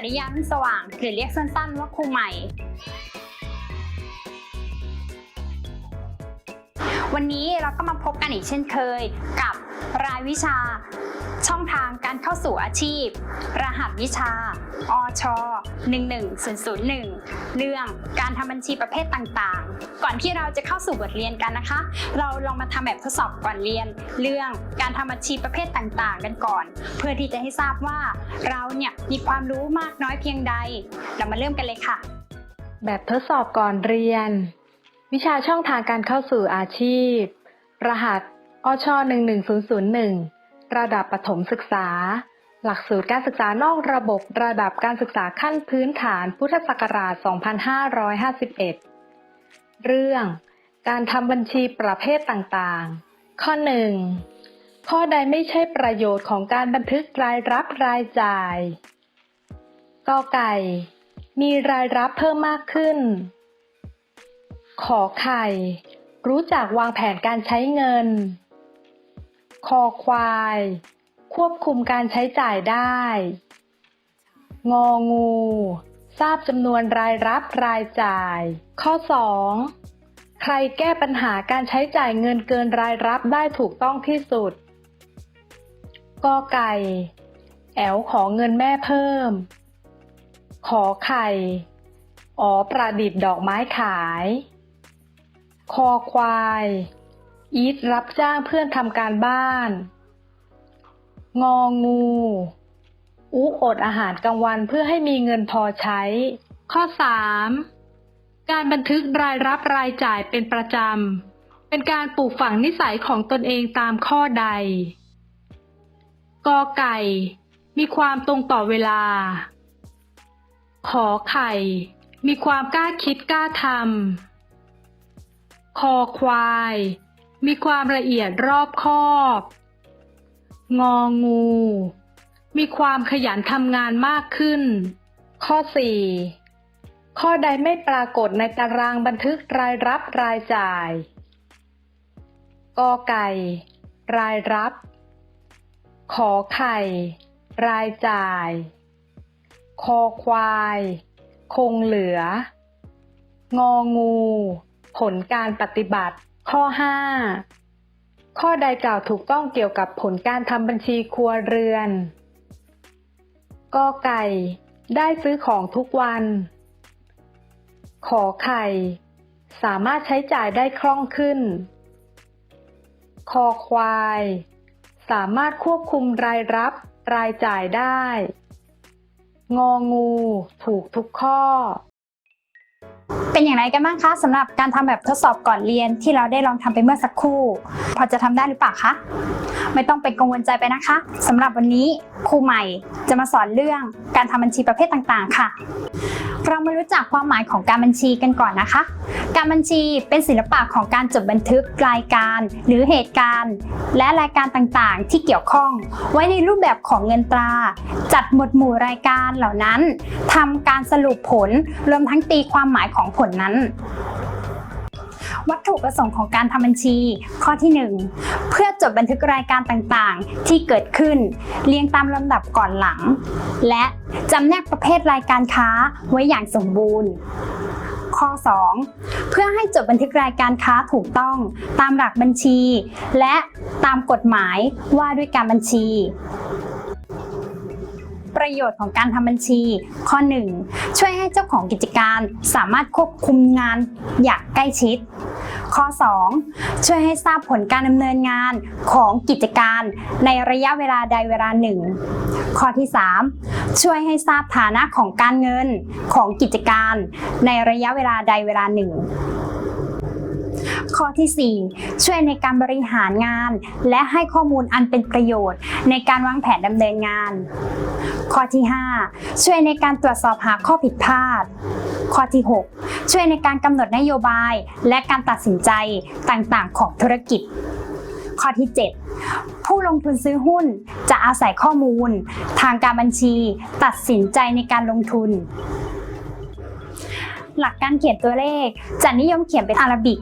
จริยานุ่นสว่างหรือเรียกสั้นๆว่าครูใหม่ วันนี้เราก็มาพบกันอีกเช่นเคย กับรายวิชา ช่องทางการเข้าสู่อาชีพ รหัสวิชา อช 11001 เรื่องการทำบัญชีประเภทต่างๆ ก่อนที่เราจะเข้าสู่บทเรียนกันนะคะ เราลองมาทำแบบทดสอบก่อนเรียน เรื่องการทำบัญชีประเภทต่างๆ กันก่อน เพื่อที่จะให้ทราบว่าเราเนี่ยมีความรู้มากน้อยเพียงใด เรามาเริ่มกันเลยค่ะ แบบทดสอบก่อนเรียน วิชาช่องทางการเข้าสู่อาชีพ รหัสอช11001 ระดับประถมศึกษา หลักสูตรการศึกษานอกระบบระดับการศึกษาขั้นพื้นฐานพุทธศักราช 2551 เรื่อง การทำบัญชีประเภทต่างๆ ข้อ 1 ข้อใดไม่ใช่ประโยชน์ของการบันทึกรายรับรายจ่ายกอไก่ มีรายรับเพิ่มมากขึ้น ขอไข่ รู้จักวางแผนการใช้เงิน คอควาย ควบคุมการใช้จ่ายได้ งองู ทราบจำนวนรายรับรายจ่าย ข้อ 2 ใครแก้ปัญหาการใช้จ่ายเงินเกินรายรับได้ถูกต้องที่สุดกอไก่ แอลขอเงินแม่เพิ่ม ขอไข่ อ๋อประดิษฐ์ดอกไม้ขาย คอควาย อีทรับจ้างเพื่อนทำการบ้าน งองูอุอดอาหารกลางวันเพื่อให้มีเงินพอใช้ ข้อ 3. การบันทึกรายรับรายจ่ายเป็นประจำ เป็นการปลูกฝังนิสัยของตนเองตามข้อใด กอไก่ มีความตรงต่อเวลา ขอไข่ มีความกล้าคิดกล้าทำ คอควาย มีความละเอียดรอบคอบ งองู มีความขยันทำงานมากขึ้น ข้อ 4 ข้อใดไม่ปรากฏในตารางบันทึกรายรับรายจ่ายกอไก่ รายรับ ขอไข่ รายจ่าย คอควาย คงเหลือ งองู ผลการปฏิบัติ ข้อ 5 ข้อใดกล่าวถูกต้องเกี่ยวกับผลการทำบัญชีครัวเรือนกอไก่ ได้ซื้อของทุกวัน ขอไข่ สามารถใช้จ่ายได้คล่องขึ้น คอควาย สามารถควบคุมรายรับรายจ่ายได้ งองู ถูกทุกข้อ เป็นอย่างไรกันบ้างคะสำหรับการทำแบบทดสอบก่อนเรียนที่เราได้ลองทำไปเมื่อสักครู่ พอจะทำได้หรือเปล่าคะ ไม่ต้องเป็นกังวลใจไปนะคะสำหรับวันนี้ครูใหม่จะมาสอนเรื่องการทำบัญชีประเภทต่างๆ ค่ะ เรามารู้จักความหมายของการบัญชีกันก่อนนะคะ การบัญชีเป็นศิลปะของการจดบันทึกรายการ หรือเหตุการณ์ และรายการต่างๆ ที่เกี่ยวข้อง ไว้ในรูปแบบของเงินตรา จัดหมวดหมู่รายการเหล่านั้นทำการสรุปผลรวมทั้งตีความหมายของผลนั้น วัตถุประสงค์ของการทำบัญชี ข้อที่ 1 เพื่อจดบันทึกรายการต่างๆ ที่เกิดขึ้น เรียงตามลำดับก่อนหลัง และจำแนกประเภทรายการค้าไว้อย่างสมบูรณ์ข้อ 2 เพื่อให้จดบันทึกรายการค้าถูกต้องตามหลักบัญชี และตามกฎหมายว่าด้วยการบัญชี ประโยชน์ของการทำบัญชี ข้อ 1 ช่วยให้เจ้าของกิจการสามารถควบคุมงานอย่างใกล้ชิด ข้อ 2 ช่วยให้ทราบผลการดำเนินงานของกิจการในระยะเวลาใดเวลาหนึ่ง ข้อที่ 3 ช่วยให้ทราบฐานะของการเงินของกิจการในระยะเวลาใดเวลาหนึ่ง ข้อที่ 4 ช่วยในการบริหารงาน และให้ข้อมูลอันเป็นประโยชน์ ในการวางแผนดำเนินงาน ข้อที่ 5 ช่วยในการตรวจสอบหาข้อผิดพลาด ข้อที่ 6 ช่วยในการกำหนดนโยบาย และการตัดสินใจต่างๆ ของธุรกิจ ข้อที่ 7 ผู้ลงทุนซื้อหุ้นจะอาศัยข้อมูล ทางการบัญชี ตัดสินใจในการลงทุน หลักการเขียนตัวเลข จะนิยมเขียนเป็นอาราบิก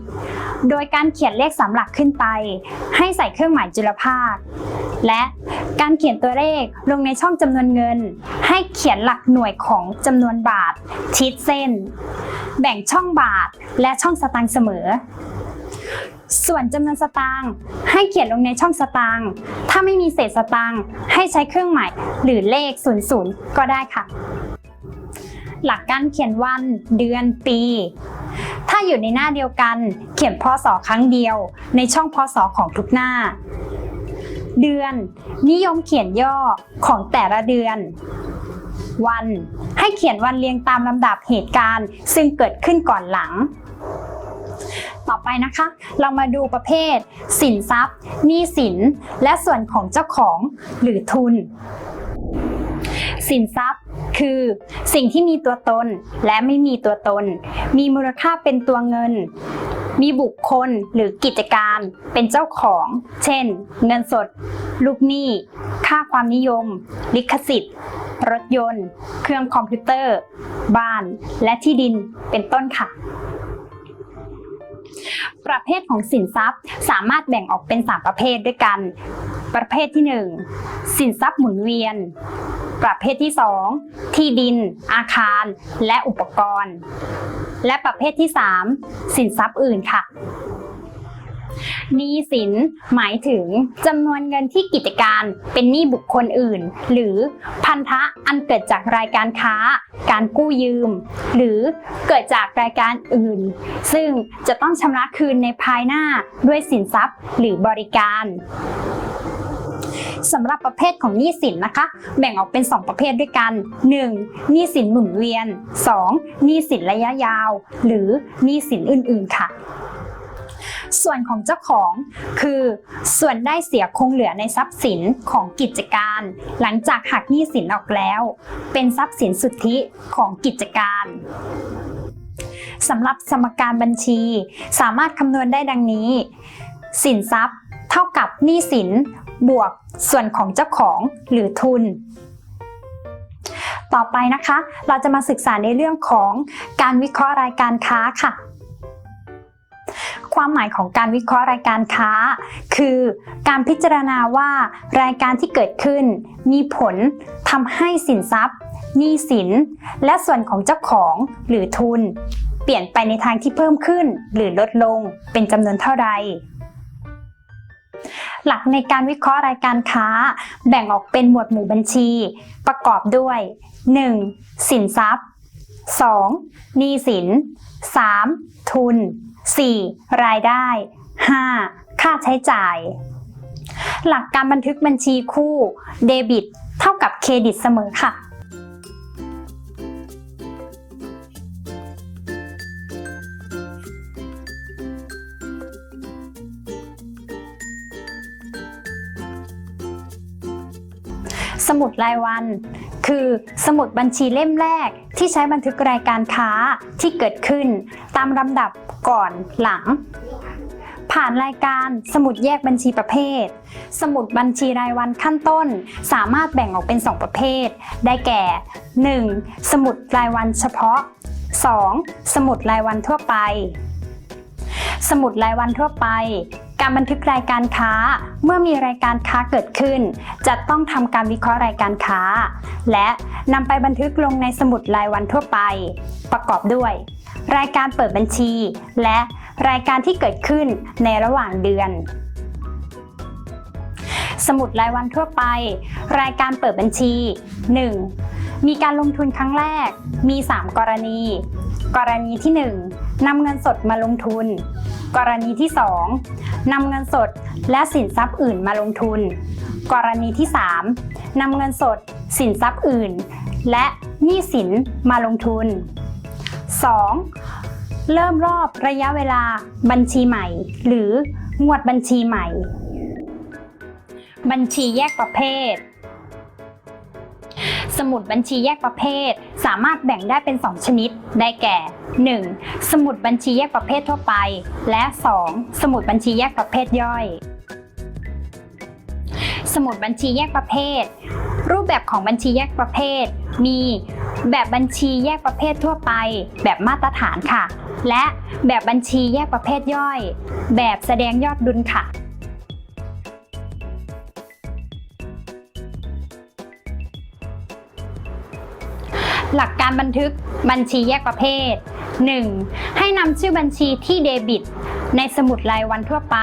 โดยการเขียนเลขสามหลักขึ้นไป ให้ใส่เครื่องหมายจุลภาค และการเขียนตัวเลขลงในช่องจำนวนเงิน ให้เขียนหลักหน่วยของจำนวนบาท ชิดเส้น แบ่งช่องบาทและช่องสตางค์เสมอส่วนจำนวนสตางค์ให้เขียนลงในช่องสตางค์ถ้าไม่มีเศษสตางค์ให้ใช้เครื่องหมายหรือเลข 00 ก็ได้ค่ะ หลักการเขียนวันเดือนปี ถ้าอยู่ในหน้าเดียวกัน เขียนพศครั้งเดียว ในช่องพศของทุกหน้า เดือน นิยมเขียนย่อของแต่ละเดือน วัน ให้เขียนวันเรียงตามลำดับเหตุการณ์ ซึ่งเกิดขึ้นก่อนหลังต่อไปนะคะ เรามาดูประเภท สินทรัพย์หนี้สิน และส่วนของเจ้าของหรือทุน สินทรัพย์ คือสิ่งที่มีตัวตนและไม่มีตัวตน มีมูลค่าเป็นตัวเงิน มีบุคคลหรือกิจการเป็นเจ้าของ เช่น เงินสด ลูกหนี้ ค่าความนิยม ลิขสิทธิ์ รถยนต์ เครื่องคอมพิวเตอร์ บ้าน และที่ดินเป็นต้นค่ะประเภทของสินทรัพย์สามารถแบ่งออกเป็น 3 ประเภทด้วยกัน ประเภทที่ 1 สินทรัพย์หมุนเวียน ประเภทที่ 2 ที่ดิน อาคาร และอุปกรณ์ และประเภทที่ 3 สินทรัพย์อื่นค่ะหนี้สินหมายถึงจำนวนเงินที่กิจการเป็นหนี้บุคคลอื่น หรือพันธะอันเกิดจากรายการค้า การกู้ยืม หรือเกิดจากรายการอื่น ซึ่งจะต้องชำระคืนในภายหน้าด้วยสินทรัพย์หรือบริการ สำหรับประเภทของหนี้สินนะคะ แบ่งออกเป็น 2 ประเภทด้วยกัน 1. หนี้สินหมุนเวียน 2. หนี้สินระยะยาว หรือหนี้สินอื่น ๆ ค่ะส่วนของเจ้าของคือส่วนได้เสียคงเหลือในทรัพย์สินของกิจการ หลังจากหักหนี้สินออกแล้ว เป็นทรัพย์สินสุทธิของกิจการสำหรับสมการบัญชี สามารถคำนวณได้ดังนี้ สินทรัพย์เท่ากับหนี้สิน บวกส่วนของเจ้าของหรือทุน ต่อไปนะคะ เราจะมาศึกษาในเรื่องของการวิเคราะห์รายการค้าค่ะความหมายของการวิเคราะห์รายการค้า คือการพิจารณาว่ารายการที่เกิดขึ้น มีผลทำให้สินทรัพย์หนี้สิน และส่วนของเจ้าของหรือทุน เปลี่ยนไปในทางที่เพิ่มขึ้น หรือลดลงเป็นจำนวนเท่าใด หลักในการวิเคราะห์รายการค้า แบ่งออกเป็นหมวดหมู่บัญชี ประกอบด้วย 1. สินทรัพย์ 2. หนี้สิน 3. ทุน 4. รายได้ 5. ค่าใช้จ่าย หลักการบันทึกบัญชีคู่เดบิต เท่ากับเครดิตเสมอค่ะ สมุดรายวัน คือสมุดบัญชีเล่มแรกที่ใช้บันทึกรายการค้าที่เกิดขึ้น ตามลำดับก่อนหลัง ผ่านรายการสมุดแยกบัญชีประเภท สมุดบัญชีรายวันขั้นต้น สามารถแบ่งออกเป็น 2 ประเภท ได้แก่ 1. สมุดรายวันเฉพาะ 2. สมุดรายวันทั่วไป สมุดรายวันทั่วไป การบันทึกรายการค้า เมื่อมีรายการค้าเกิดขึ้น จะต้องทำการวิเคราะห์รายการค้า และนำไปบันทึกลงในสมุดรายวันทั่วไป ประกอบด้วย รายการเปิดบัญชี และรายการที่เกิดขึ้นในระหว่างเดือน สมุดรายวันทั่วไป รายการเปิดบัญชี 1. มีการลงทุนครั้งแรก มี 3 กรณี กรณีที่ 1 นำเงินสดมาลงทุน กรณีที่2นำเงินสดและสินทรัพย์อื่นมาลงทุน กรณีที่3นำเงินสด สินทรัพย์อื่น และหนี้สินมาลงทุน 2. เริ่มรอบระยะเวลาบัญชีใหม่ หรืองวดบัญชีใหม่ บัญชีแยกประเภท สมุดบัญชีแยกประเภท สามารถแบ่งได้เป็น 2 ชนิด ได้แก่ 1. สมุดบัญชีแยกประเภททั่วไป และ 2. สมุดบัญชีแยกประเภทย่อย สมุดบัญชีแยกประเภท รูปแบบของบัญชีแยกประเภท มี แบบบัญชีแยกประเภททั่วไป แบบมาตรฐานค่ะ และแบบบัญชีแยกประเภทย่อย แบบแสดงยอดดุลค่ะ หลักการบันทึกบัญชีแยกประเภท 1. ให้นำชื่อบัญชีที่เดบิต ในสมุดรายวันทั่วไป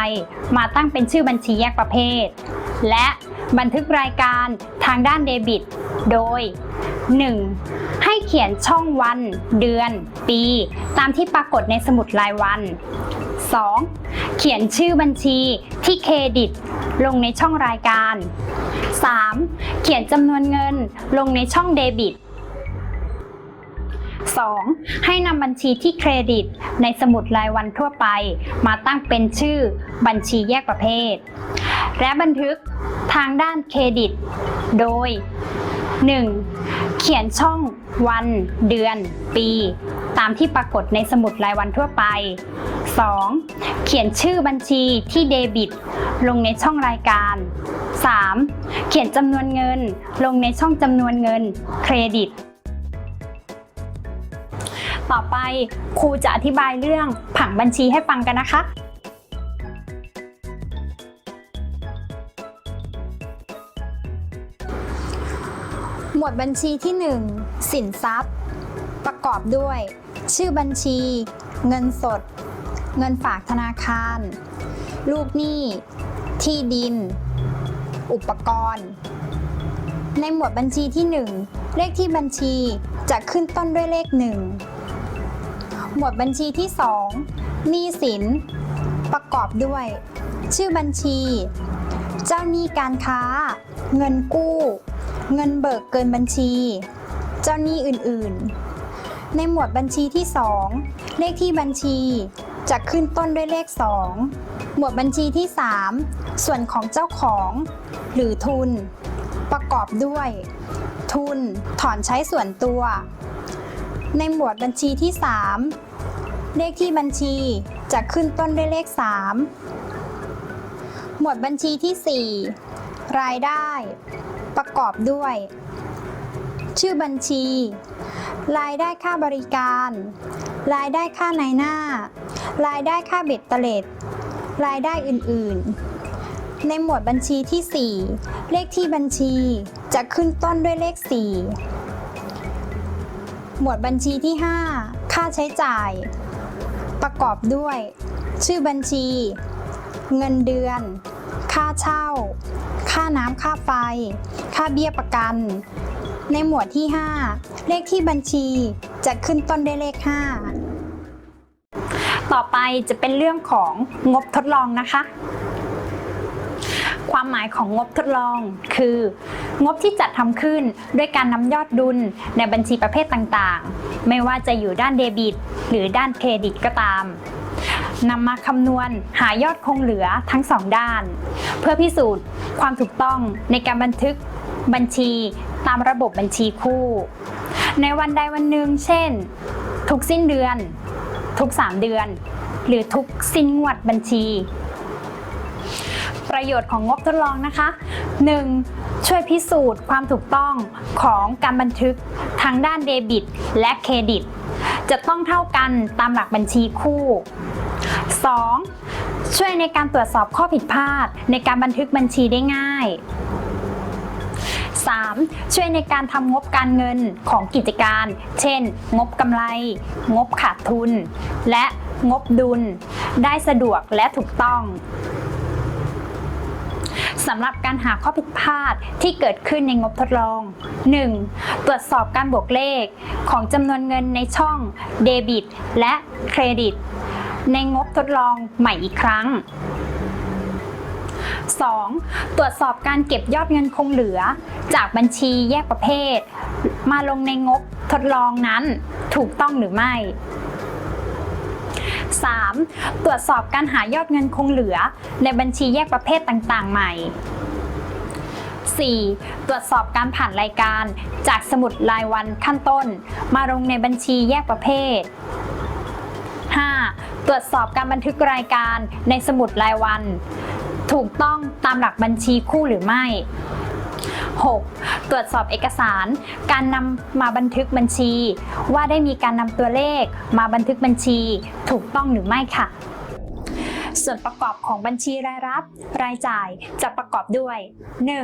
มาตั้งเป็นชื่อบัญชีแยกประเภท และบันทึกรายการทางด้านเดบิต โดย 1. ให้เขียนช่องวัน เดือน ปี ตามที่ปรากฏในสมุดรายวัน 2. เขียนชื่อบัญชีที่เครดิต ลงในช่องรายการ 3. เขียนจำนวนเงินลงในช่องเดบิต 2. ให้นำบัญชีที่เครดิต ในสมุดรายวันทั่วไป มาตั้งเป็นชื่อบัญชีแยกประเภท และบันทึกทางด้านเครดิต โดย 1. เขียนช่องวัน เดือน ปี ตามที่ปรากฏในสมุดรายวันทั่วไป 2. เขียนชื่อบัญชีที่เดบิต ลงในช่องรายการ 3. เขียนจำนวนเงิน ลงในช่องจำนวนเงินเครดิต ต่อไปครูจะอธิบายเรื่องผังบัญชีให้ฟังกันนะคะ หมวดบัญชีที่ 1 สินทรัพย์ ประกอบด้วย ชื่อบัญชี เงินสด เงินฝากธนาคาร ลูกหนี้ ที่ดิน อุปกรณ์ในหมวดบัญชีที่ 1 เลขที่บัญชีจะขึ้นต้นด้วยเลข 1 หมวดบัญชีที่ 2 หนี้สิน ประกอบด้วย ชื่อบัญชี เจ้าหนี้การค้า เงินกู้ เงินเบิกเกินบัญชี เจ้าหนี้อื่นๆ ในหมวดบัญชีที่ 2 เลขที่บัญชีจะขึ้นต้นด้วยเลข 2 หมวดบัญชีที่ 3 ส่วนของเจ้าของ หรือทุน ประกอบด้วย ทุน ถอนใช้ส่วนตัว ในหมวดบัญชีที่ 3 เลขที่บัญชีจะขึ้นต้นด้วยเลข 3 หมวดบัญชีที่ 4 รายได้ ประกอบด้วย ชื่อบัญชี รายได้ค่าบริการ รายได้ค่าในหน้า รายได้ค่าเบ็ดเตล็ด รายได้อื่น ๆในหมวดบัญชีที่ 4 เลขที่บัญชีจะขึ้นต้นด้วยเลข 4 หมวดบัญชีที่ 5 ค่าใช้จ่าย ประกอบด้วย ชื่อบัญชี เงินเดือน ค่าเช่า ค่าน้ำค่าไฟ ค่าเบี้ยประกัน ในหมวดที่ 5 เลขที่บัญชีจะขึ้นต้นด้วยเลข 5 ต่อไปจะเป็นเรื่องของงบทดลองนะคะ ความหมายของงบทดลอง คือ งบที่จัดทำขึ้นด้วยการนำยอดดุลในบัญชีประเภทต่างๆ ไม่ว่าจะอยู่ด้านเดบิต หรือด้านเครดิตก็ตามนำมาคำนวณหายอดคงเหลือทั้งสองด้าน เพื่อพิสูจน์ความถูกต้องในการบันทึกบัญชีตามระบบบัญชีคู่ ในวันใดวันหนึ่งเช่น ทุกสิ้นเดือน ทุก 3 เดือน หรือทุกสิ้นงวดบัญชี ประโยชน์ของงบทดลองนะคะ 1. ช่วยพิสูจน์ความถูกต้องของการบันทึกทางด้านเดบิต และเครดิต จะต้องเท่ากันตามหลักบัญชีคู่ 2. ช่วยในการตรวจสอบข้อผิดพลาดในการบันทึกบัญชีได้ง่าย 3. ช่วยในการทำงบการเงินของกิจการ เช่น งบกำไร งบขาดทุน และงบดุล ได้สะดวกและถูกต้อง สำหรับการหาข้อผิดพลาดที่เกิดขึ้นในงบทดลอง 1. ตรวจสอบการบวกเลขของจำนวนเงินในช่องเดบิตและเครดิต ในงบทดลองใหม่อีกครั้ง 2. ตรวจสอบการเก็บยอดเงินคงเหลือ จากบัญชีแยกประเภท มาลงในงบทดลองนั้นถูกต้องหรือไม่ 3. ตรวจสอบการหายอดเงินคงเหลือ ในบัญชีแยกประเภทต่างๆ ใหม่ 4. ตรวจสอบการผ่านรายการ จากสมุดรายวันขั้นต้น มาลงในบัญชีแยกประเภท 5. ตรวจสอบการบันทึกรายการในสมุดรายวัน ถูกต้องตามหลักบัญชีคู่หรือไม่ 6. ตรวจสอบเอกสาร การนำมาบันทึกบัญชี ว่าได้มีการนำตัวเลขมาบันทึกบัญชี ถูกต้องหรือไม่ค่ะ ส่วนประกอบของบัญชีรายรับ รายจ่ายจะประกอบด้วย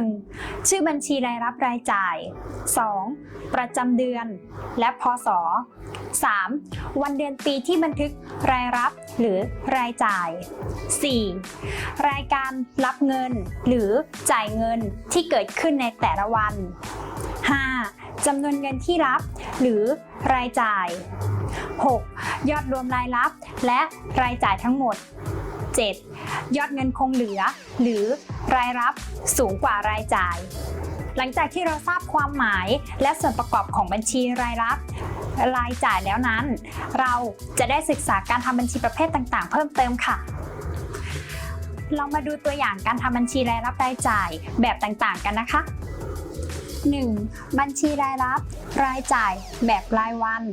1. ชื่อบัญชีรายรับรายจ่าย 2. ประจำเดือน และพศ 3. วันเดือนปีที่บันทึกรายรับหรือรายจ่าย 4. รายการรับเงินหรือจ่ายเงินที่เกิดขึ้นในแต่ละวัน 5. จำนวนเงินที่รับ หรือรายจ่าย 6. ยอดรวมรายรับและรายจ่ายทั้งหมด 7. ยอดเงินคงเหลือ หรือรายรับสูงกว่ารายจ่าย หลังจากที่เราทราบความหมายและส่วนประกอบของบัญชีรายรับรายจ่ายแล้วนั้น เราจะได้ศึกษาการทำบัญชีประเภทต่างๆ เพิ่มเติมค่ะ เรามาดูตัวอย่างการทำบัญชีรายรับรายจ่ายแบบต่างๆ กันนะคะ 1. บัญชีรายรับ รายจ่ายแบบรายวัน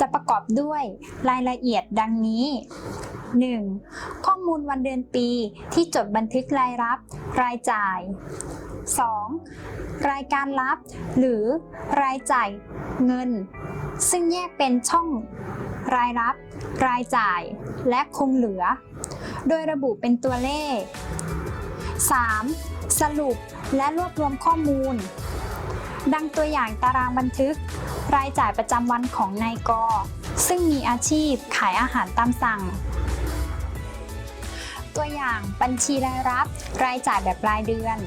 จะประกอบด้วยรายละเอียดดังนี้ 1. ข้อมูลวันเดือนปีที่จดบันทึกรายรับ รายจ่าย 2. รายการรับ หรือรายจ่ายเงิน ซึ่งแยกเป็นช่องรายรับ รายจ่าย และคงเหลือ โดยระบุเป็นตัวเลข 3. สรุปและรวบรวมข้อมูล ดังตัวอย่างตารางบันทึก รายจ่ายประจำวันของนายกซึ่งมีอาชีพขายอาหารตามสั่ง ตัวอย่างบัญชีรายรับ รายจ่ายแบบรายเดือน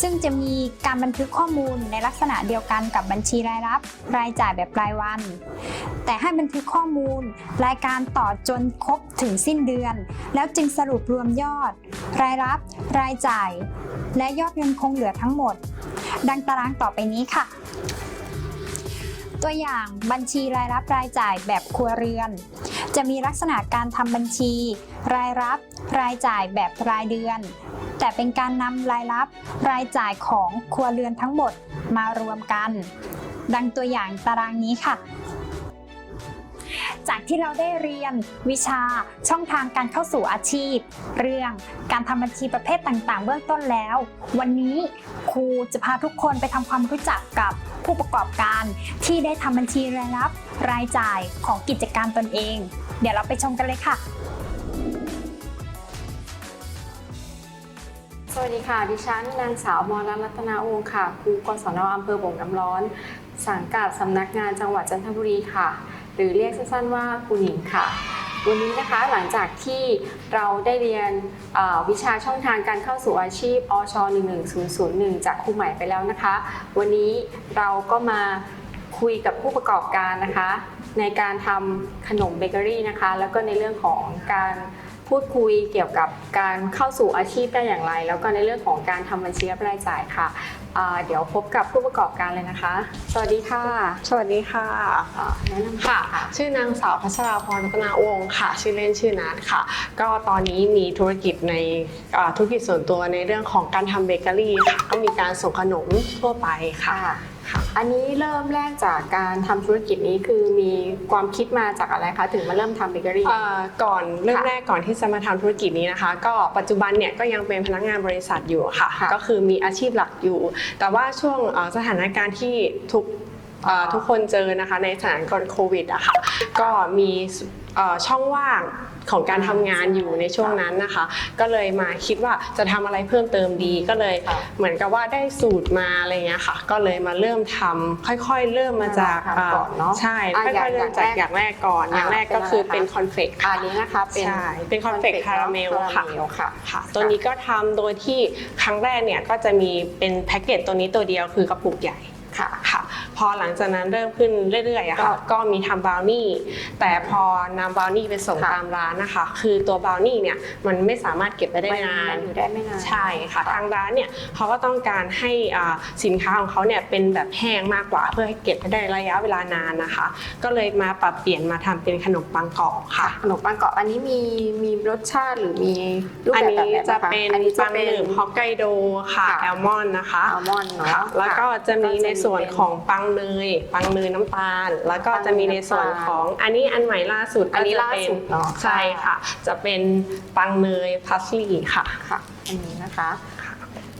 ซึ่งจะมีการบันทึกข้อมูลในลักษณะเดียวกันกับบัญชีรายรับ รายจ่ายแบบรายวัน แต่ให้บันทึกข้อมูล รายการต่อจนครบถึงสิ้นเดือน แล้วจึงสรุปรวมยอด รายรับ รายจ่าย และยอดเงินคงเหลือทั้งหมด ดังตารางต่อไปนี้ค่ะ ตัวอย่างบัญชีรายรับรายจ่ายแบบครัวเรือน จะมีลักษณะการทำบัญชี รายรับ รายจ่ายแบบรายเดือน แต่เป็นการนำรายรับ รายจ่ายของครัวเรือนทั้งหมดมารวมกัน ดังตัวอย่างตารางนี้ค่ะ จากที่เราได้เรียน วิชาช่องทางการเข้าสู่อาชีพ เรื่องการทำบัญชีประเภทต่างๆ เบื้องต้นแล้ว วันนี้ครูจะพาทุกคนไปทำความรู้จักกับผู้ประกอบการ ที่ได้ทำบัญชีรายรับ รายจ่ายของกิจการตนเอง เดี๋ยวเราไปชมกันเลยค่ะสวัสดีค่ะ ดิฉันนางสาวมรรัตนาวงศ์ค่ะ ครูกศนอำเภอบ่งน้ำร้อน สังกัดสำนักงานจังหวัดจันทบุรีค่ะ หรือเรียกสั้นๆว่าครูหนิงค่ะ วันนี้นะคะหลังจากที่เราได้เรียนวิชาช่องทางการเข้าสู่อาชีพอช11001 จากครูใหม่ไปแล้วนะคะ วันนี้เราก็มาคุยกับผู้ประกอบการนะคะ ในการทำขนมเบเกอรี่นะคะ แล้วก็ในเรื่องของการพูดคุยเกี่ยวกับการเข้าสู่อาชีพได้อย่างไร แล้วก็ในเรื่องของการทำบัญชีรายจ่ายค่ะ อ่าเดี๋ยวพบกับผู้ประกอบการเลยนะคะ สวัสดีค่ะสวัสดีค่ะอ่าแนะนำตัวค่ะค่ะ ชื่อนางสาวพัชราพรรัตนาวงศ์ค่ะ ชื่อเล่นชื่อนัทค่ะ ก็ตอนนี้มีธุรกิจในอ่าธุรกิจส่วนตัวในเรื่องของการทำเบเกอรี่ค่ะก็มีการส่งขนมทั่วไปค่ะ ค่ะ อันนี้เริ่มแรกจากการทำธุรกิจนี้คือมีความคิดมาจากอะไรคะถึงมาเริ่มทำเบเกอรี่ เอ่อก่อนเริ่มค่ะแรกก่อนที่จะมาทำธุรกิจนี้นะคะ ก็ปัจจุบันเนี่ยก็ยังเป็นพนักงานบริษัทอยู่ค่ะ ค่ะก็คือมีอาชีพหลักอยู่ แต่ว่าช่วงเอ่อสถานการณ์ที่ทุกเอ่อทุกคนเจอนะคะในสถานการณ์โควิดอะค่ะก็มีเอ่อช่องว่าง ของการทำงานอยู่ในช่วงนั้นนะคะ ก็เลยมาคิดว่าจะทำอะไรเพิ่มเติมดีก็เลยค่ะเหมือนกับว่าได้สูตรมาอะไรเงี้ยค่ะ ก็เลยมาเริ่มทำค่อยๆเริ่มมาจากทำก่อนเนอะใช่อะค่อยๆเริ่มจากอย่างแรกก่อนอย่างแรกก็คือเป็นคอนเฟกอันนี้นะคะเป็นใช่เป็นคอนเฟกคาราเมลค่ะ คาราเมลค่ะ ค่ะตัวนี้ก็ทำโดยที่ครั้งแรกเนี่ยก็จะมีเป็นแพ็กเกจตัวนี้ตัวเดียวคือกระปุกใหญ่ ค่ะค่ะ พอหลังจากนั้นเริ่มขึ้นเรื่อยๆอะค่ะก็ก็มีทำบราวนี่ แต่พอนำบราวนี่ไปส่งค่ะ ตามร้านนะคะ คือตัวบราวนี่เนี่ยมันไม่สามารถเก็บไว้ได้นาน อยู่ได้ไม่นาน ใช่ค่ะทางร้านเนี่ยเขาก็ต้องการให้อ่าสินค้าของเขาเนี่ยเป็นแบบแห้งมากกว่า เพื่อให้เก็บได้ระยะเวลานานนะคะ ก็เลยมาปรับเปลี่ยนมาทำเป็นขนมปังกรอบค่ะ ขนมปังกรอบอันนี้มีมีรสชาติหรือมีรูปอันแบบแบบนี้ไหนจะบ้างคะเป็นอันนี้จะปังเป็นหนึ่งฮอกไกโดค่ะค่ะ แอลมอนด์นะคะอัลมอนด์เนาะค่ะแล้วก็จะมีในส่วนก็จะมีของปังเนย ปังเนยน้ำตาล แล้วก็ปังเนยจะมีในส่วนของอันนี้อันใหม่ล่าสุดอันนี้ก็จะล่าเป็นสุดเนอะใช่ค่ะ จะเป็นปังเนยพัสลีค่ะค่ะอันนี้นะคะ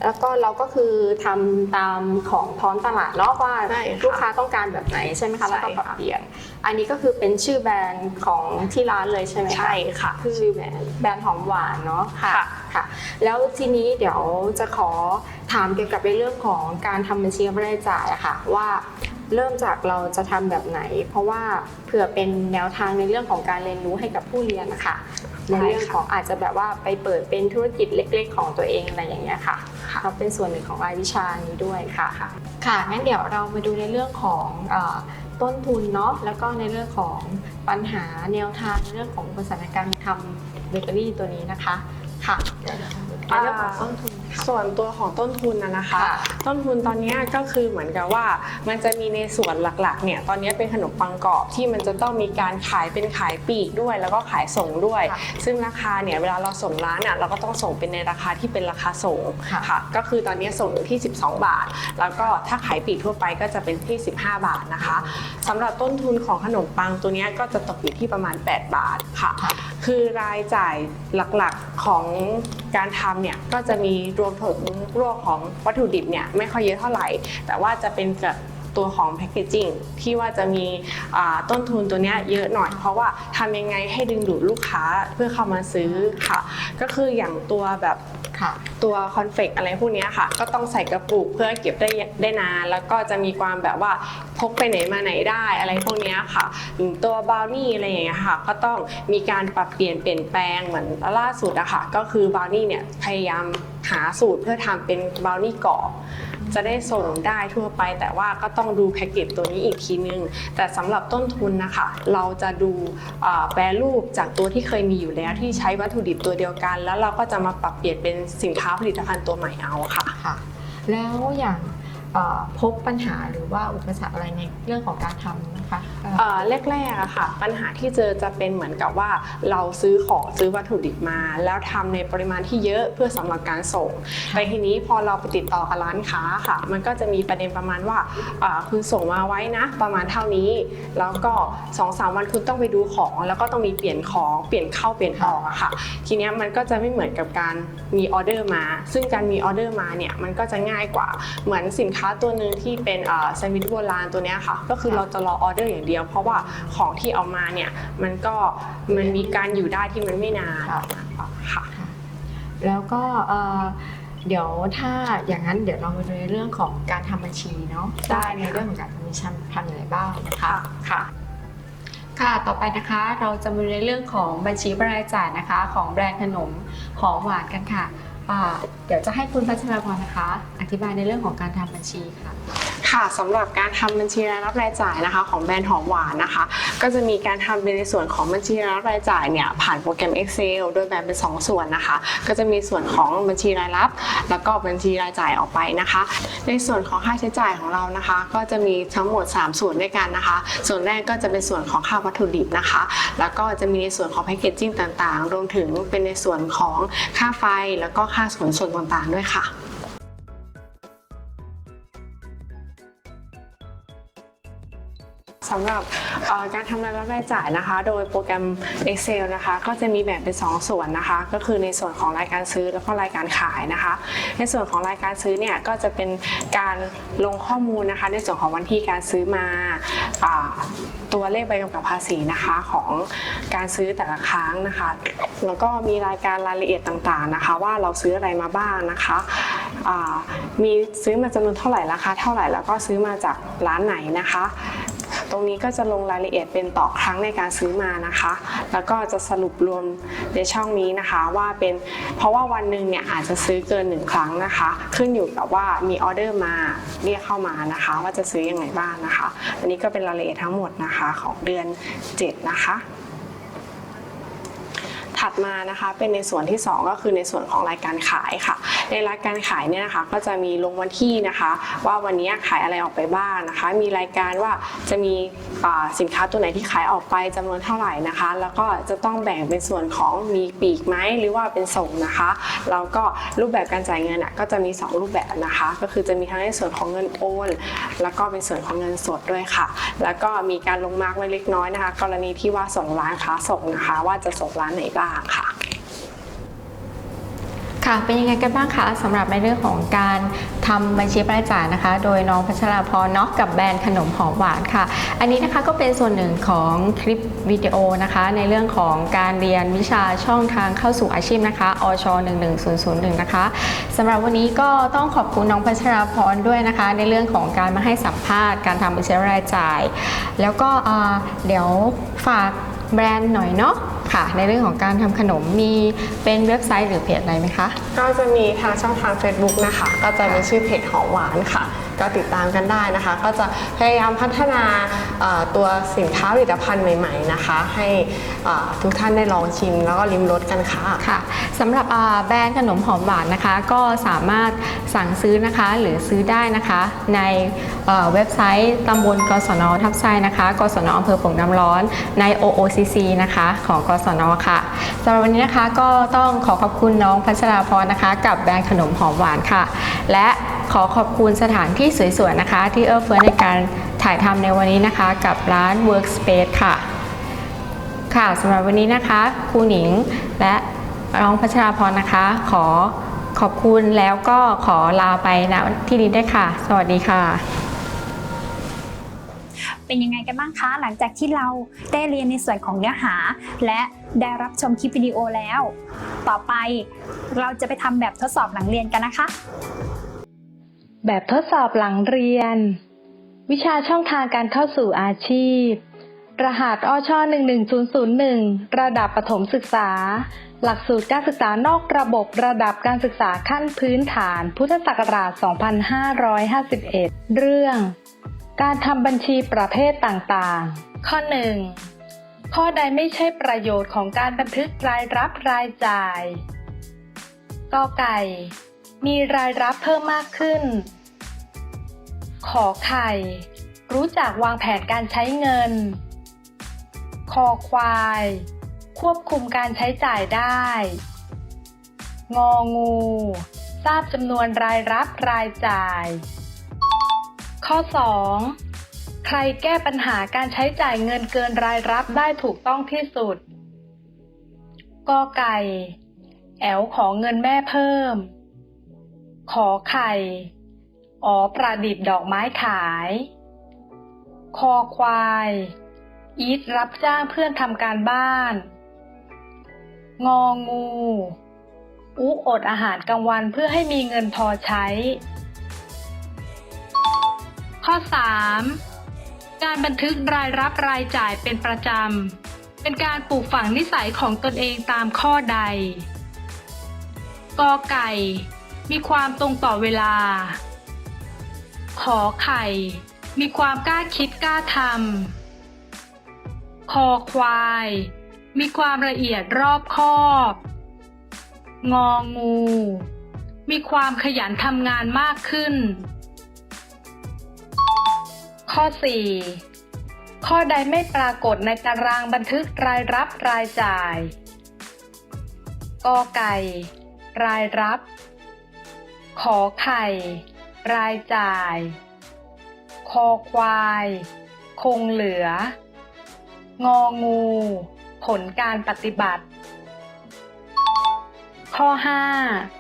แล้วก็เราก็คือทำตามของท้องตลาดเนาะว่าใช่ค่ะลูกค้าต้องการแบบไหนใช่ไหมคะแล้วก็ใช่ปรับค่ะเปลี่ยน อันนี้ก็คือเป็นชื่อแบรนด์ของที่ร้านเลยใช่ไหมคะใช่ค่ะ คือแบรนด์แบรนด์หอมหวานเนาะค่ะ ค่ะ แล้วทีนี้เดี๋ยวจะขอถามเกี่ยวกับในเรื่องของการทำบัญชีรายจ่ายอะค่ะ ว่าเริ่มจากเราจะทำแบบไหน เพราะว่าเผื่อเป็นแนวทางในเรื่องของการเรียนรู้ให้กับผู้เรียนนะคะ ในเรื่องของอาจจะแบบว่าไปเปิดเป็นธุรกิจเล็ก ๆ ของตัวเองอะไรอย่างเงี้ยค่ะเขาเป็นส่วนหนึ่งของรายวิชานี้ด้วยค่ะค่ะงั้นเดี๋ยวเรามาดูในเรื่องของเออต้นทุนเนาะแล้วก็ในเรื่องของปัญหาแนวทางในเรื่องของอุปสรรคการทำเบเกอรี่ตัวนี้นะคะค่ะในเรื่องของต้นทุนค่ะ ส่วนตัวของต้นทุนนะนะคะ ค่ะต้นทุนตอนนี้ก็คือเหมือนกับว่า มันจะมีในส่วนหลักๆเนี่ยตอนนี้เป็นขนมปังกรอบที่มันจะต้องมีการขายเป็นขายปลีกด้วย แล้วก็ขายส่งด้วย ค่ะซึ่งราคาเนี่ยเวลาเราส่งร้านเนี่ยเราก็ต้องส่งเป็นในราคาที่เป็นราคาส่งค่ะ ค่ะก็คือตอนนี้ส่งอยู่ที่ 12 บาท แล้วก็ถ้าขายปลีกทั่วไปก็จะเป็นที่ 15 บาทนะคะสำหรับต้นทุนของขนมปังตัวเนี้ยก็จะตกอยู่ที่ประมาณ 8 บาทค่ะค่ะคือรายจ่ายหลักๆของการทำเนี่ยก็จะมีรวมถึงเรื่องของวัตถุดิบเนี่ยไม่ค่อยเยอะเท่าไหร่ แต่ว่าจะเป็นแบบ ตัวของแพคเกจิ้งที่ว่าจะมีอ่าต้นทุนตัวเนี้ยเยอะหน่อย เพราะว่าทำยังไงให้ดึงดูดลูกค้าเพื่อเข้ามาซื้อค่ะ ก็คืออย่างตัวแบบค่ะตัวคอนเฟกอะไรพวกเนี้ยค่ะ ก็ต้องใส่กระปุกเพื่อเก็บได้ได้นาน แล้วก็จะมีความแบบว่าพกไปไหนมาไหนได้อะไรพวกเนี้ยค่ะถึงตัวบราวนี่อะไรอย่างเงี้ยค่ะ ก็ต้องมีการปรับเปลี่ยนเปลี่ยนแปลงเหมือนล่าสุดอะค่ะ ก็คือบราวนี่เนี่ยพยายามหาสูตรเพื่อทำเป็นบราวนี่กรอบ จะได้ส่งได้ทั่วไป แต่ว่าก็ต้องดูแพ็กเกจตัวนี้อีกทีนึง แต่สำหรับต้นทุนนะคะ เราจะดูแปรรูปจากตัวที่เคยมีอยู่แล้วที่ใช้วัตถุดิบตัวเดียวกัน แล้วเราก็จะมาปรับเปลี่ยนเป็นสินค้าผลิตภัณฑ์ตัวใหม่เอาค่ะค่ะ แล้วอย่าง พบปัญหาหรือว่าอุปสรรคอะไรในเรื่องของการทำนะคะเอ่อแรกๆอะค่ะ ปัญหาที่เจอจะเป็นเหมือนกับว่าเราซื้อของซื้อวัตถุดิบมา แล้วทำในปริมาณที่เยอะเพื่อสำหรับการส่งแต่ทีนี้พอเราไปติดต่อกับร้านค้าค่ะ มันก็จะมีประเด็นประมาณว่าอ่าคุณส่งมาไว้นะประมาณเท่านี้ แล้วก็2อสวันคุณต้องไปดูของ แล้วก็ต้องมีเปลี่ยนของเปลี่ยนเข้าเปลี่ยนออกอะค่ะ ทีเนี้ยมันก็จะไม่เหมือนกับการมีออเดอร์มา ซึ่งการมีออเดอร์มาเนี่ยมันก็จะง่ายกว่าเหมือนสินค้าตัวหนึ่งที่เป็นแซนด์วิชโบราณตัวเนี้ยค่ะ ก็คือค่ะเราจะรอออเดอร์อย่างเดียว เพราะว่าของที่เอามาเนี่ยมันก็มันมีการอยู่ได้ที่มันไม่นานค่ะค่ะแล้วก็เอ่อเดี๋ยวถ้าอย่างนั้นเดี๋ยวเรามาดูในเรื่องของการทำบัญชีเนาะได้ได้ในค่ะเรื่องของการทำบัญชีทำอย่างไรบ้างนะคะค่ะค่ะ ต่อไปนะคะเราจะมาดูในเรื่องของบัญชีรายจ่ายนะคะ ของแบรนด์ขนมหอมหวานกันค่ะอ่า เดี๋ยวจะให้คุณพัชราพรนะคะ อธิบายในเรื่องของการทำบัญชีค่ะค่ะสำหรับการทำบัญชีรายรับรายจ่ายนะคะ ของแบรนด์หอมหวานนะคะ ก็จะมีการทำเป็นในส่วนของบัญชีรายรับรายจ่ายเนี่ยผ่านโปรแกรม Excel โดยแบ่งเป็น 2 ส่วนนะคะ ก็จะมีส่วนของบัญชีรายรับ แล้วก็บัญชีรายจ่ายออกไปนะคะ ในส่วนของค่าใช้จ่ายของเรานะคะ ก็จะมีทั้งหมด 3 ส่วนด้วยกันนะคะ ส่วนแรกก็จะเป็นส่วนของค่าวัตถุดิบนะคะ แล้วก็จะมีในส่วนของแพคเกจจิ้งต่างๆ รวมถึงเป็นในส่วนของค่าไฟ แล้วก็ค่าขนส่งต่างๆ ด้วยค่ะ สำหรับการทำรายรับรายจ่ายนะคะ โดยโปรแกรม Excel นะคะ ก็จะมีแบ่งเป็น 2 ส่วนนะคะ ก็คือในส่วนของรายการซื้อแล้วก็รายการขายนะคะ ในส่วนของรายการซื้อเนี่ยก็จะเป็นการลงข้อมูลนะคะ ในส่วนของวันที่การซื้อมาอตัวเลขใบกำกับภาษีนะคะของการซื้อแต่ละครั้งนะคะ แล้วก็มีรายการรายละเอียดต่างๆนะคะ ว่าเราซื้ออะไรมาบ้างนะคะมีซื้อมาจำนวนเท่าไหร่ราคาเท่าไหร่แล้วก็ซื้อมาจากร้านไหนนะคะ ตรงนี้ก็จะลงรายละเอียดเป็นต่อครั้งในการซื้อมานะคะ แล้วก็จะสรุปรวมในช่องนี้นะคะว่าเป็นเพราะว่าวันหนึ่งเนี่ยอาจจะซื้อเกินหนึ่งครั้งนะคะ ขึ้นอยู่กับว่ามีออเดอร์มาเรียกเข้ามานะคะ ว่าจะซื้ออยังไงบ้างนะคะ อันนี้ก็เป็นรายละเอียดทั้งหมดนะคะของเดือน 7 นะคะ ดมานะคะเป็นในส่วนที่ 2 ก็คือในส่วนของรายการขายค่ะ ในรายการขายเนี่ยนะคะก็จะมีลงวันที่นะคะ ว่าวันนี้ขายอะไรออกไปบ้างนะคะ มีรายการว่าจะมีสินค้าตัวไหนที่ขายออกไปจำนวนเท่าไหร่นะคะ แล้วก็จะต้องแบ่งเป็นส่วนของมีปีกไหมหรือว่าเป็นส่งนะคะแล้วก็รูปแบบการจ่ายเงินอะก็จะมี 2 รูปแบบนะคะ ก็คือจะมีทั้งในส่วนของเงินโอน แล้วก็เป็นส่วนของเงินสดด้วยค่ะ แล้วก็มีการลงมาร์กไว้เล็กน้อยนะคะ กรณีที่ว่าส่งร้านค้าส่งนะคะ ว่าจะส่งร้านไหนบ้างค่ะ ค่ะเป็นยังไงกันบ้างคะสำหรับในเรื่องของการทำบัญชีรายจ่ายนะคะ โดยน้องพัชราพรเนาะกับแบรนด์ขนมหอมหวานค่ะ อันนี้นะคะก็เป็นส่วนหนึ่งของคลิปวิดีโอนะคะ ในเรื่องของการเรียนวิชาช่องทางเข้าสู่อาชีพนะคะอช11001นะคะสำหรับวันนี้ก็ต้องขอบคุณน้องพัชราพรด้วยนะคะ ในเรื่องของการมาให้สัมภาษณ์การทำบัญชีรายจ่าย แล้วก็เดี๋ยวฝากแบรนด์หน่อยเนาะ ค่ะ ในเรื่องของการทำขนมมีเป็นเว็บไซต์หรือเพจอะไรไหมคะ ก็จะมีทางช่องทาง Facebook นะคะ ก็จะมีชื่อเพจหอมหวานค่ะก็ติดตามกันได้นะคะ ก็จะพยายามพัฒนาตัวสินค้าผลิตภัณฑ์ใหม่ๆนะคะ ให้ทุกท่านได้ลองชิม แล้วก็ลิ้มรสกันค่ะค่ะสำหรับแบรนด์ขนมหอมหวานนะคะ ก็สามารถสั่งซื้อนะคะหรือซื้อได้นะคะ ในเว็บไซต์ตำบลกศนทับไซนะคะกศนอำเภอโป่งน้ำร้อนใน OOCC นะคะ ของกศนค่ะสำหรับวันนี้นะคะก็ต้องขอขอบคุณน้องพัชราพรนะคะ กับแบรนด์ขนมหอมหวานค่ะ และ ขอขอบคุณสถานที่สวยๆนะคะ ที่เอื้อเฟื้อในการถ่ายทำในวันนี้นะคะ กับร้าน Workspace ค่ะ ค่ะสำหรับวันนี้นะคะครูหนิงและน้องพัชราพรนะคะ ขอขอบคุณแล้วก็ขอลาไปณที่นี้ได้ค่ะ สวัสดีค่ะ เป็นยังไงกันบ้างคะหลังจากที่เราได้เรียนในส่วนของเนื้อหา และได้รับชมคลิปวิดีโอแล้ว ต่อไปเราจะไปทำแบบทดสอบหลังเรียนกันนะคะ แบบทดสอบหลังเรียน วิชาช่องทางการเข้าสู่อาชีพ รหัสอช11001 ระดับประถมศึกษา หลักสูตรการศึกษานอกระบบระดับการศึกษาขั้นพื้นฐาน พุทธศักราช 2551 เรื่อง การทำบัญชีประเภทต่างๆ ข้อ 1 ข้อใดไม่ใช่ประโยชน์ของการบันทึกรายรับรายจ่ายกอไก่ มีรายรับเพิ่มมากขึ้น ขอไข่ รู้จักวางแผนการใช้เงิน คอควาย ควบคุมการใช้จ่ายได้ งองู ทราบจำนวนรายรับรายจ่าย ข้อ 2. ใครแก้ปัญหาการใช้จ่ายเงินเกินรายรับได้ถูกต้องที่สุดกอไก่ แอลขอเงินแม่เพิ่ม ขอไข่ อ๋อประดิษฐ์ดอกไม้ขาย คอควาย อีทรับจ้างเพื่อนทำการบ้าน งองู อุอดอาหารกลางวันเพื่อให้มีเงินพอใช้ ข้อ 3. การบันทึกรายรับรายจ่ายเป็นประจำ เป็นการปลูกฝังนิสัยของตนเองตามข้อใด กอไก่ มีความตรงต่อเวลา ขอไข่ มีความกล้าคิดกล้าทำ คอควาย มีความละเอียดรอบคอบ งองู มีความขยันทำงานมากขึ้น ข้อ 4 ข้อใดไม่ปรากฏในตารางบันทึกรายรับรายจ่ายกอไก่ รายรับ ขอไข่ รายจ่าย คอควาย คงเหลือ งองู ผลการปฏิบัติ ข้อ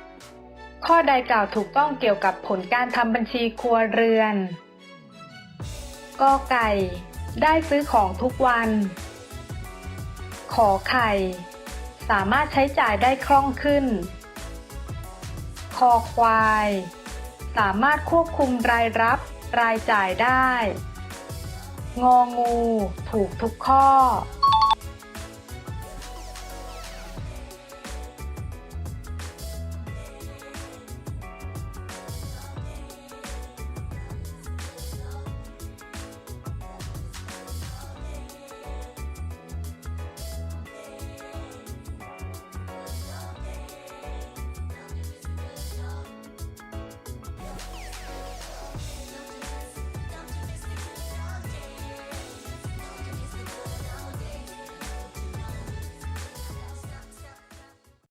5 ข้อใดกล่าวถูกต้องเกี่ยวกับผลการทำบัญชีครัวเรือนกอไก่ ได้ซื้อของทุกวัน ขอไข่ สามารถใช้จ่ายได้คล่องขึ้น คอควาย สามารถควบคุมรายรับ รายจ่ายได้ งองู ถูกทุกข้อ